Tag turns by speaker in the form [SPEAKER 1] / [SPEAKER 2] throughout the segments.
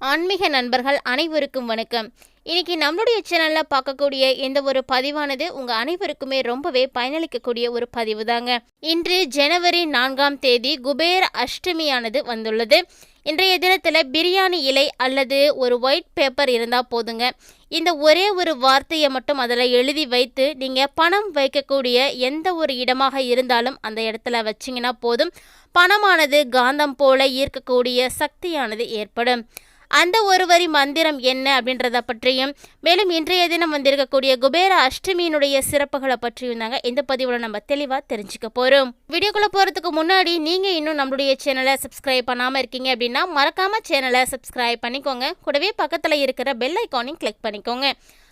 [SPEAKER 1] ஆன்மீக நண்பர்கள் அனைவருக்கும் வணக்கம். இன்னைக்கு நம்மளுடைய சேனலில் பார்க்கக்கூடிய இந்த ஒரு பதிவானது உங்க அனைவருக்குமே ரொம்பவே பயனளிக்கக்கூடிய ஒரு பதிவு தாங்க இன்று ஜனவரி நான்காம் தேதி குபேர் அஷ்டமியானது வந்துள்ளது. இன்றைய தினத்தில் பிரியாணி இலை அல்லது ஒரு ஒயிட் பேப்பர் இருந்தால் போதுங்க. இந்த ஒரே ஒரு வார்த்தையை மட்டும் அதில் எழுதி வைத்து நீங்கள் பணம் வைக்கக்கூடிய எந்த ஒரு இடமாக இருந்தாலும் அந்த இடத்துல வச்சிங்கன்னா போதும். பணமானது காந்தம் போல ஈர்க்கக்கூடிய சக்தியானது ஏற்படும். அந்த ஒரு வரி மந்திரம் என்ன அப்படின்றத பற்றியும் மேலும் இன்றைய தினம் வந்திருக்கக்கூடிய குபேர அஷ்டமியினுடைய சிறப்புகளை பற்றியும் தாங்க இந்த பதிவில் நம்ம தெளிவாக தெரிஞ்சுக்க போகிறோம் வீடியோக்குள்ளே போகிறதுக்கு முன்னாடி நீங்கள் இன்னும் நம்மளுடைய சேனலை சப்ஸ்கிரைப் பண்ணாமல் இருக்கீங்க அப்படின்னா மறக்காமல் சேனலை சப்ஸ்கிரைப் பண்ணிக்கோங்க. கூடவே பக்கத்தில் இருக்கிற பெல் ஐக்கானையும் கிளிக் பண்ணிக்கோங்க.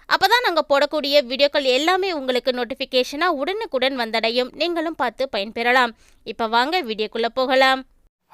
[SPEAKER 1] அப்போ தான் நாங்கள் போடக்கூடிய வீடியோக்கள் எல்லாமே உங்களுக்கு நோட்டிஃபிகேஷனாக உடனுக்குடன் வந்தடையும். நீங்களும் பார்த்து பயன்பெறலாம். இப்போ வாங்க வீடியோக்குள்ளே போகலாம்.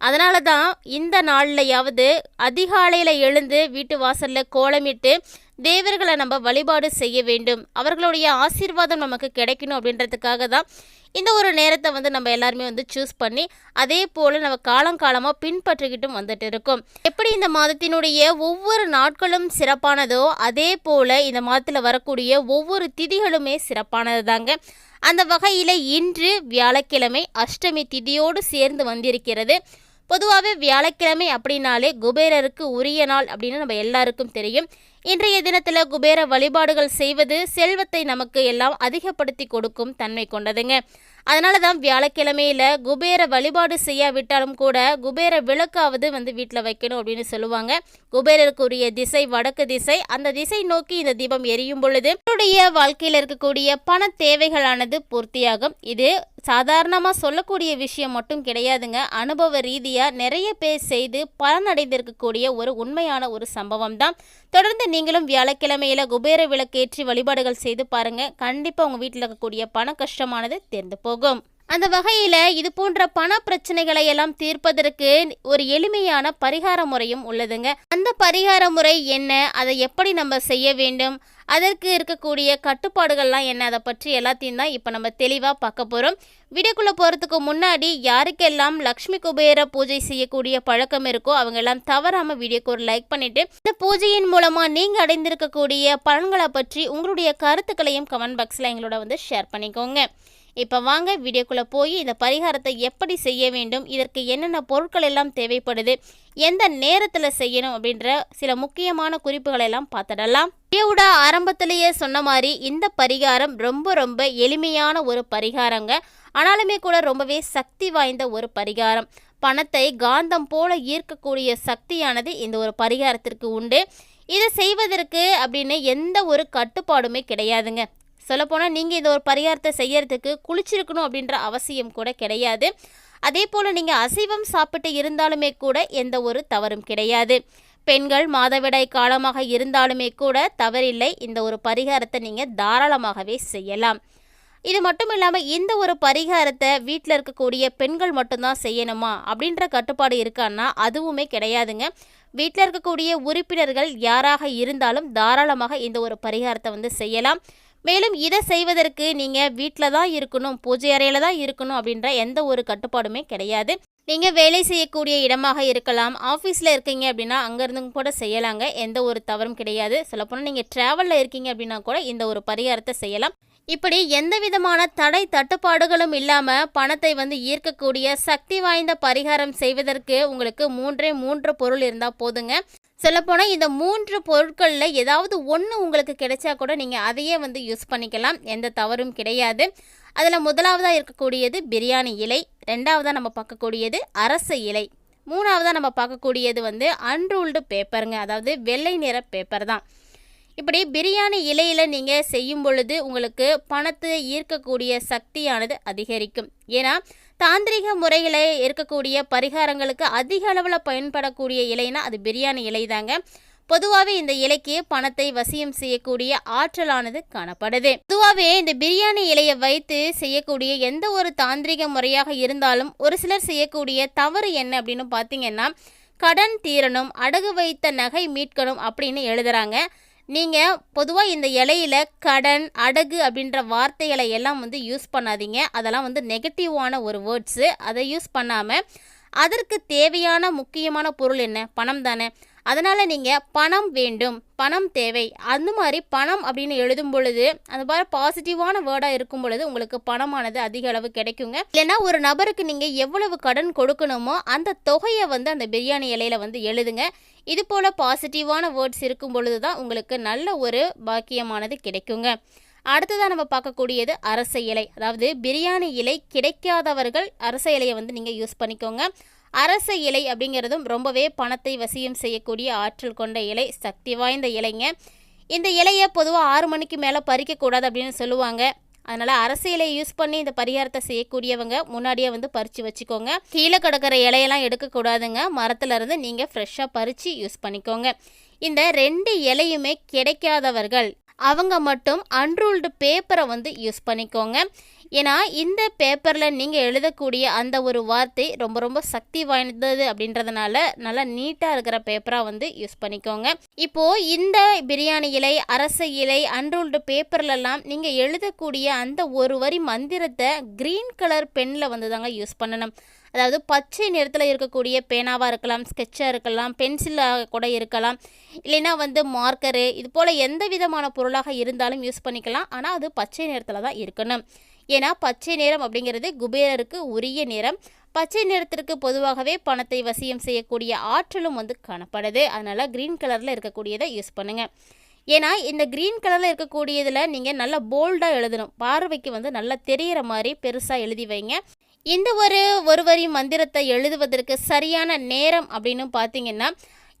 [SPEAKER 1] அதனால தான் இந்த நாள்லையாவது அதிகாலையில் எழுந்து வீட்டு வாசலில் கோலமிட்டு தேவர்களை நம்ம வழிபாடு செய்ய வேண்டும். அவர்களுடைய ஆசீர்வாதம் நமக்கு கிடைக்கணும் அப்படின்றதுக்காக தான் இந்த ஒரு நேரத்தை வந்து நம்ம எல்லாருமே வந்து சூஸ் பண்ணி அதே போல் நம்ம காலங்காலமாக பின்பற்றிக்கிட்டும் வந்துட்டு இருக்கோம். எப்படி இந்த மாதத்தினுடைய ஒவ்வொரு நாட்களும் சிறப்பானதோ அதே போல் இந்த மாதத்தில் வரக்கூடிய ஒவ்வொரு திதிகளுமே சிறப்பானது தாங்க அந்த வகையில் இன்று வியாழக்கிழமை அஷ்டமி திதியோடு சேர்ந்து வந்திருக்கிறது. பொதுவாகவே வியாழக்கிழமை அப்படின்னாலே குபேரருக்கு உரிய நாள் அப்படின்னு நம்ம எல்லாருக்கும் தெரியும். இன்றைய தினத்தில் குபேர வழிபாடுகள் செய்வது செல்வத்தை நமக்கு எல்லாம் அதிகப்படுத்தி கொடுக்கும் தன்மை கொண்டதுங்க. அதனால தான் வியாழக்கிழமையில குபேர வழிபாடு செய்யாவிட்டாலும் கூட குபேர விளக்காவது வந்து வீட்டில் வைக்கணும் அப்படின்னு சொல்லுவாங்க. குபேரருக்குரிய திசை வடக்கு திசை அந்த திசை நோக்கி இந்த தீபம் எரியும் பொழுது வாழ்க்கையில் இருக்கக்கூடிய பண தேவைகளானது பூர்த்தியாகும். இது சாதாரணமாக சொல்லக்கூடிய விஷயம் மட்டும் கிடையாதுங்க. அனுபவ ரீதியாக நிறைய பேர் செய்து பலனடைந்திருக்கக்கூடிய ஒரு உண்மையான ஒரு சம்பவம் தான் தொடர்ந்து நீங்களும் வியாழக்கிழமையில் குபேர விளக்கேற்றி வழிபாடுகள் செய்து பாருங்கள் கண்டிப்பாக உங்கள் வீட்டில் இருக்கக்கூடிய பண கஷ்டமானது தேர்ந்து போகும். அந்த வகையில் இது போன்ற பண பிரச்சனைகளை எல்லாம் தீர்ப்பதற்கு ஒரு எளிமையான பரிகார முறையும் உள்ளதுங்க. அந்த பரிகார முறை என்ன? அதை எப்படி நம்ம செய்ய வேண்டும்? அதற்கு இருக்கக்கூடிய கட்டுப்பாடுகள்லாம் என்ன? அதை பற்றி எல்லாத்தையும் தான் இப்போ நம்ம தெளிவாக பார்க்க போகிறோம் வீடியோக்குள்ளே போகிறதுக்கு முன்னாடி யாருக்கெல்லாம் லக்ஷ்மி குபேர பூஜை செய்யக்கூடிய பழக்கம் இருக்கோ அவங்க எல்லாம் தவறாமல் வீடியோக்கு ஒரு லைக் பண்ணிவிட்டு இந்த பூஜையின் மூலமாக நீங்கள் அடைந்திருக்கக்கூடிய பலன்களை பற்றி உங்களுடைய கருத்துக்களையும் கமெண்ட் பாக்ஸில் எங்களோட வந்து ஷேர் பண்ணிக்கோங்க. இப்போ வாங்க வீடியோக்குள்ளே போய் இந்த பரிகாரத்தை எப்படி செய்ய வேண்டும் இதற்கு என்னென்ன பொருட்கள் எல்லாம் தேவைப்படுது எந்த நேரத்தில் செய்யணும் அப்படின்ற சில முக்கியமான குறிப்புகளை எல்லாம் பார்த்துடலாம். வீடியோட ஆரம்பத்திலேயே சொன்ன மாதிரி இந்த பரிகாரம் ரொம்ப ரொம்ப எளிமையான ஒரு பரிகாரங்க. ஆனாலுமே கூட ரொம்பவே சக்தி வாய்ந்த ஒரு பரிகாரம். பணத்தை காந்தம் போல ஈர்க்கக்கூடிய சக்தியானது இந்த ஒரு பரிகாரத்திற்கு உண்டு. இதை செய்வதற்கு அப்படின்னு எந்த ஒரு கட்டுப்பாடுமே கிடையாதுங்க. சொல்லப்போனால் நீங்கள் இந்த ஒரு பரிகாரத்தை செய்யறதுக்கு குளிச்சிருக்கணும் அப்படின்ற அவசியம் கூட கிடையாது. அதே போல் நீங்கள் அசைவம் சாப்பிட்டு இருந்தாலுமே கூட எந்த ஒரு தவறும் கிடையாது. பெண்கள் மாதவிடாய் காலமாக இருந்தாலுமே கூட தவறில்லை. இந்த ஒரு பரிகாரத்தை நீங்கள் தாராளமாகவே செய்யலாம். இது மட்டும் இல்லாமல் இந்த ஒரு பரிகாரத்தை வீட்டில் இருக்கக்கூடிய பெண்கள் மட்டும்தான் செய்யணுமா அப்படின்ற கட்டுப்பாடு இருக்கான்னா அதுவுமே கிடையாதுங்க. வீட்டில் இருக்கக்கூடிய உறுப்பினர்கள் யாராக இருந்தாலும் தாராளமாக இந்த ஒரு பரிகாரத்தை வந்து செய்யலாம். மேலும் இதை செய்வதற்கு நீங்கள் வீட்டில் தான் இருக்கணும் பூஜை அறையில் தான் இருக்கணும் அப்படின்ற எந்த ஒரு கட்டுப்பாடுமே கிடையாது. நீங்கள் வேலை செய்யக்கூடிய இடமாக இருக்கலாம் ஆஃபீஸில் இருக்கீங்க அப்படின்னா அங்கேருந்து கூட செய்யலாங்க எந்த ஒரு தவறும் கிடையாது. சொல்லப்போனால் நீங்கள் ட்ராவலில் இருக்கீங்க அப்படின்னா கூட இந்த ஒரு பரிகாரத்தை செய்யலாம். இப்படி எந்த விதமான தடை தட்டுப்பாடுகளும் இல்லாமல் பணத்தை வந்து ஈர்க்கக்கூடிய சக்தி வாய்ந்த பரிகாரம் செய்வதற்கு உங்களுக்கு மூன்றே மூன்று பொருள் இருந்தால் போதுங்க. சொல்லப்போனால் இந்த மூன்று பொருட்களில் ஏதாவது ஒன்று உங்களுக்கு கிடைச்சா கூட நீங்கள் அதையே வந்து யூஸ் பண்ணிக்கலாம். எந்த தவறும் கிடையாது. அதில் முதலாவதாக இருக்கக்கூடியது பிரியாணி இலை ரெண்டாவதாக நம்ம பார்க்கக்கூடியது அரசு இலை மூணாவதாக நம்ம பார்க்கக்கூடியது வந்து அன்ரூல்டு பேப்பருங்க அதாவது வெள்ளை நிற பேப்பர் தான். இப்படி பிரியாணி இலையில் நீங்கள் செய்யும் பொழுது உங்களுக்கு பணத்தை ஈர்க்கக்கூடிய சக்தியானது அதிகரிக்கும். ஏன்னா தாந்திரிக முறையில் இருக்கக்கூடிய பரிகாரங்களுக்கு அதிக அளவில் பயன்படக்கூடிய இலைனா அது பிரியாணி இலை தாங்க பொதுவாகவே இந்த இலைக்கு பணத்தை வசியம் செய்யக்கூடிய ஆற்றலானது காணப்படுது. பொதுவாகவே இந்த பிரியாணி இலையை வைத்து செய்யக்கூடிய எந்த ஒரு தாந்திரிக முறையாக இருந்தாலும் ஒரு சிலர் செய்யக்கூடிய தவறு என்ன அப்படின்னு பார்த்தீங்கன்னா கடன் தீரணும் அடகு வைத்த நகை மீட்கணும் அப்படின்னு எழுதுறாங்க. நீங்கள் பொதுவாக இந்த இலையில கடன் அடகு அப்படின்ற வார்த்தைகளை எல்லாம் வந்து யூஸ் பண்ணாதீங்க. அதெல்லாம் வந்து நெகட்டிவான ஒரு வேர்ட்ஸு அதை யூஸ் பண்ணாமல் அதற்கு தேவையான முக்கியமான பொருள் என்ன? பணம் தானே. அதனால் நீங்கள் பணம் வேண்டும் பணம் தேவை. அந்த மாதிரி பணம் அப்படின்னு எழுதும் பொழுது அந்த மாதிரி பாசிட்டிவான வேர்டாக இருக்கும் பொழுது உங்களுக்கு பணமானது அதிக அளவு கிடைக்குங்க. இல்லைன்னா ஒரு நபருக்கு நீங்கள் எவ்வளவு கடன் கொடுக்கணுமோ அந்த தொகையை வந்து அந்த பிரியாணி இலையில வந்து எழுதுங்க. இது போல் பாசிட்டிவான வேர்ட்ஸ் இருக்கும் பொழுது தான் உங்களுக்கு நல்ல ஒரு பாக்கியமானது கிடைக்குங்க. அடுத்ததாக நம்ம பார்க்கக்கூடியது அரச இலை. அதாவது பிரியாணி இலை கிடைக்காதவர்கள் அரச இலையை வந்து நீங்கள் யூஸ் பண்ணிக்கோங்க. அரச இலை அப்படிங்கிறதும் ரொம்பவே பணத்தை வசியம் செய்யக்கூடிய ஆற்றல் கொண்ட இலை சக்தி வாய்ந்த இலைங்க. இந்த இலையை பொதுவாக ஆறு மணிக்கு மேலே பறிக்கக்கூடாது அப்படின்னு சொல்லுவாங்க. அதனால் அரசியலை யூஸ் பண்ணி இந்த பரிகாரத்தை செய்யக்கூடியவங்க முன்னாடியே வந்து பறித்து வச்சுக்கோங்க. கீழே கிடக்கிற இலையெல்லாம் எடுக்கக்கூடாதுங்க. மரத்துலேருந்து நீங்கள் ஃப்ரெஷ்ஷாக பறித்து யூஸ் பண்ணிக்கோங்க. இந்த ரெண்டு இலையுமே கிடைக்காதவர்கள் அவங்க மட்டும் அன்ரூல்டு பேப்பரை வந்து யூஸ் பண்ணிக்கோங்க. ஏன்னா இந்த பேப்பரில் நீங்கள் எழுதக்கூடிய அந்த ஒரு வார்த்தை ரொம்ப ரொம்ப சக்தி வாய்ந்தது அப்படின்றதுனால நல்லா நீட்டாக இருக்கிற பேப்பராக வந்து யூஸ் பண்ணிக்கோங்க. இப்போது இந்த பிரியாணி இலை அரச இலை அன்ரூல்டு பேப்பர்லலாம் நீங்கள் எழுதக்கூடிய அந்த ஒரு வரி மந்திரத்தை க்ரீன் கலர் பெனில் வந்து தாங்க யூஸ் பண்ணணும். அதாவது பச்சை நிறத்தில் இருக்கக்கூடிய பேனாவாக இருக்கலாம் ஸ்கெட்சாக இருக்கலாம் பென்சிலாக கூட இருக்கலாம். இல்லைன்னா வந்து மார்க்கரு இது போல் எந்த விதமான பொருளாக இருந்தாலும் யூஸ் பண்ணிக்கலாம். ஆனால் அது பச்சை நிறத்தில் தான் இருக்கணும். ஏன்னா பச்சை நிறம் அப்படிங்கிறது குபேரருக்கு உரிய நேரம் பச்சை நிறத்திற்கு பொதுவாகவே பணத்தை வசியம் செய்யக்கூடிய ஆற்றலும் வந்து காணப்படுது. அதனால் க்ரீன் கலரில் இருக்கக்கூடியதை யூஸ் பண்ணுங்கள் ஏன்னா இந்த க்ரீன் கலரில் இருக்கக்கூடியதில் நீங்கள் நல்லா போல்டாக எழுதணும். பார்வைக்கு வந்து நல்லா தெரியிற மாதிரி பெருசாக எழுதி வைங்க. இந்த ஒரு ஒரு வரி மந்திரத்தை எழுதுவதற்கு சரியான நேரம் அப்படின்னு பார்த்தீங்கன்னா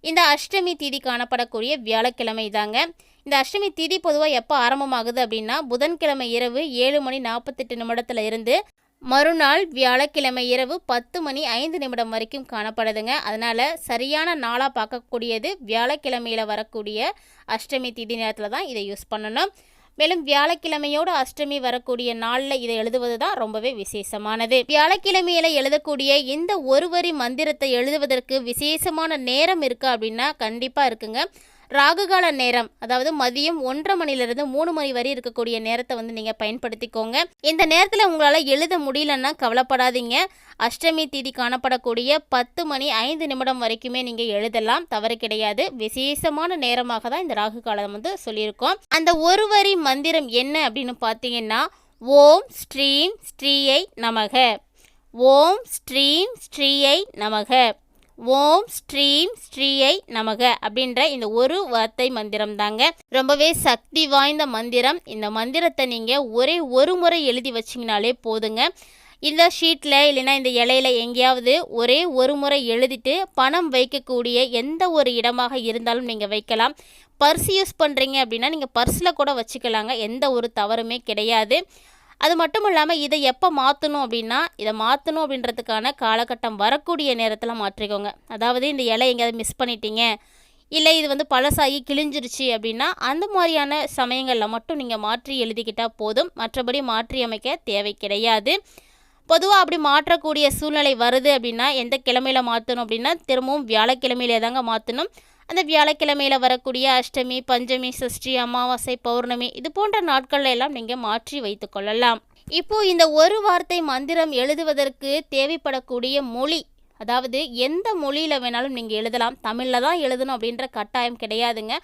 [SPEAKER 1] இந்த அஷ்டமி தீதி காணப்படக்கூடிய வியாழக்கிழமை தாங்க இந்த அஷ்டமி திதி பொதுவாக எப்போ ஆரம்பமாகுது அப்படின்னா புதன்கிழமை இரவு ஏழு மணி நாற்பத்தெட்டு நிமிடத்துல இருந்து மறுநாள் வியாழக்கிழமை இரவு பத்து மணி ஐந்து நிமிடம் வரைக்கும் காணப்படுதுங்க. அதனால் சரியான நாளாக பார்க்கக்கூடியது வியாழக்கிழமையில் வரக்கூடிய அஷ்டமி திதி நேரத்தில் தான் இதை யூஸ் பண்ணணும். மேலும் வியாழக்கிழமையோடு அஷ்டமி வரக்கூடிய நாளில் இதை எழுதுவது தான் ரொம்பவே விசேஷமானது. வியாழக்கிழமையில எழுதக்கூடிய இந்த ஒரு வரி மந்திரத்தை எழுதுவதற்கு விசேஷமான நேரம் இருக்கா அப்படின்னா கண்டிப்பாக இருக்குங்க. ராகுகால நேரம் அதாவது மதியம் ஒன்றரை மணிலிருந்து மூணு மணி வரை இருக்கக்கூடிய நேரத்தை வந்து நீங்கள் பயன்படுத்திக்கோங்க. இந்த நேரத்தில் உங்களால் எழுத முடியலன்னா கவலைப்படாதீங்க. அஷ்டமி திதி காணப்படக்கூடிய பத்து மணி ஐந்து நிமிடம் வரைக்குமே நீங்கள் எழுதலாம் தவறு கிடையாது. விசேஷமான நேரமாக தான் இந்த ராகு காலம் வந்து சொல்லியிருக்கோம். அந்த ஒரு வரி மந்திரம் என்ன அப்படின்னு பார்த்தீங்கன்னா ஓம் ஸ்ரீம் ஸ்ரீயை நமக. ஓம் ஸ்ரீம் ஸ்ரீயை நமக. ஓம் ஸ்ரீம் ஸ்ரீயை நமக அப்படின்ற இந்த ஒரு வார்த்தை மந்திரம் தாங்க. ரொம்பவே சக்தி வாய்ந்த மந்திரம். இந்த மந்திரத்தை நீங்கள் ஒரே ஒரு முறை எழுதி வச்சிங்கனாலே போதுங்க. இந்த ஷீட்டில் இல்லைன்னா இந்த இலையில எங்கேயாவது ஒரே ஒரு முறை எழுதிட்டு பணம் வைக்கக்கூடிய எந்த ஒரு இடமாக இருந்தாலும் நீங்கள் வைக்கலாம். பர்ஸ் யூஸ் பண்ணுறீங்க அப்படின்னா நீங்கள் பர்ஸில் கூட வச்சுக்கலாங்க. எந்த ஒரு தவறுமே கிடையாது. அது மட்டும் இல்லாமல் இதை எப்போ மாற்றணும் அப்படின்னா இதை மாற்றணும் அப்படின்றதுக்கான காலகட்டம் வரக்கூடிய நேரத்தில் மாற்றிக்கோங்க. அதாவது இந்த இலை எங்கேயாவது மிஸ் பண்ணிட்டீங்க இல்லை இது வந்து பழசாகி கிழிஞ்சிருச்சு அப்படின்னா அந்த மாதிரியான சமயங்களில் மட்டும் நீங்கள் மாற்றி எழுதிக்கிட்டால் போதும். மற்றபடி மாற்றி அமைக்க தேவை கிடையாது. பொதுவாக அப்படி மாற்றக்கூடிய சூழ்நிலை வருது அப்படின்னா எந்த கிழமையில் மாற்றணும் அப்படின்னா திரும்பவும் வியாழக்கிழமையிலே தாங்க மாற்றணும் அந்த வியாழக்கிழமையில் வரக்கூடிய அஷ்டமி பஞ்சமி சஷ்டி அமாவாசை பௌர்ணமி இது போன்ற நாட்கள்ல எல்லாம் நீங்கள் மாற்றி வைத்து கொள்ளலாம். இப்போ இந்த ஒரு வார்த்தை மந்திரம் எழுதுவதற்கு தேவைப்படக்கூடிய மொழி அதாவது எந்த மொழியில் வேணாலும் நீங்கள் எழுதலாம். தமிழில் தான் எழுதணும் அப்படின்ற கட்டாயம் கிடையாதுங்க.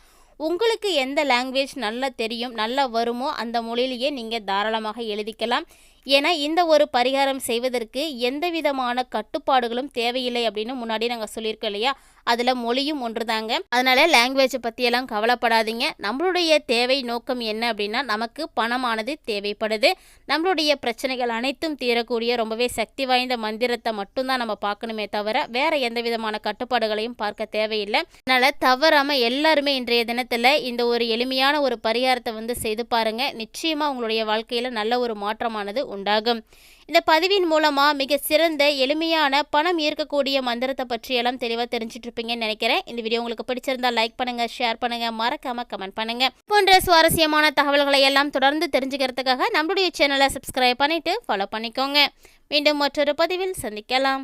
[SPEAKER 1] உங்களுக்கு எந்த லாங்குவேஜ் நல்லா தெரியும் நல்லா வருமோ அந்த மொழியிலேயே நீங்கள் தாராளமாக எழுதிக்கலாம். ஏன்னா இந்த ஒரு பரிகாரம் செய்வதற்கு எந்த விதமான கட்டுப்பாடுகளும் தேவையில்லை அப்படின்னு முன்னாடி நாங்கள் சொல்லியிருக்கோம் இல்லையா? அதில் மொழியும் ஒன்று தாங்க அதனால் லாங்குவேஜை பற்றியெல்லாம் கவலைப்படாதீங்க. நம்மளுடைய தேவை நோக்கம் என்ன அப்படின்னா நமக்கு பணமானது தேவைப்படுது. நம்மளுடைய பிரச்சனைகள் அனைத்தும் தீரக்கூடிய ரொம்பவே சக்தி வாய்ந்த மந்திரத்தை மட்டும்தான் நம்ம பார்க்கணுமே தவிர வேற எந்த விதமான கட்டுப்பாடுகளையும் பார்க்க தேவையில்லை. அதனால் தவறாமல் எல்லாருமே இன்றைய தினத்தில் இந்த ஒரு எளிமையான ஒரு பரிகாரத்தை வந்து செய்து பாருங்கள் நிச்சயமாக உங்களுடைய வாழ்க்கையில் நல்ல ஒரு மாற்றமானது உண்டாகும். இந்த பதிவின் மூலமாக மிக சிறந்த எளிமையான பணம் ஈர்க்கக்கூடிய மந்திரத்தை பற்றியெல்லாம் தெளிவாக தெரிஞ்சுட்டு இருப்பீங்கன்னு நினைக்கிறேன். இந்த வீடியோ உங்களுக்கு பிடிச்சிருந்தா லைக் பண்ணுங்க ஷேர் பண்ணுங்க மறக்காம கமெண்ட் பண்ணுங்க. போன்ற சுவாரஸ்யமான தகவல்களை எல்லாம் தொடர்ந்து தெரிஞ்சுக்கிறதுக்காக நம்மளுடைய சேனலை சப்ஸ்கிரைப் பண்ணிட்டு ஃபாலோ பண்ணிக்கோங்க. மீண்டும் மற்றொரு பதிவில் சந்திக்கலாம்.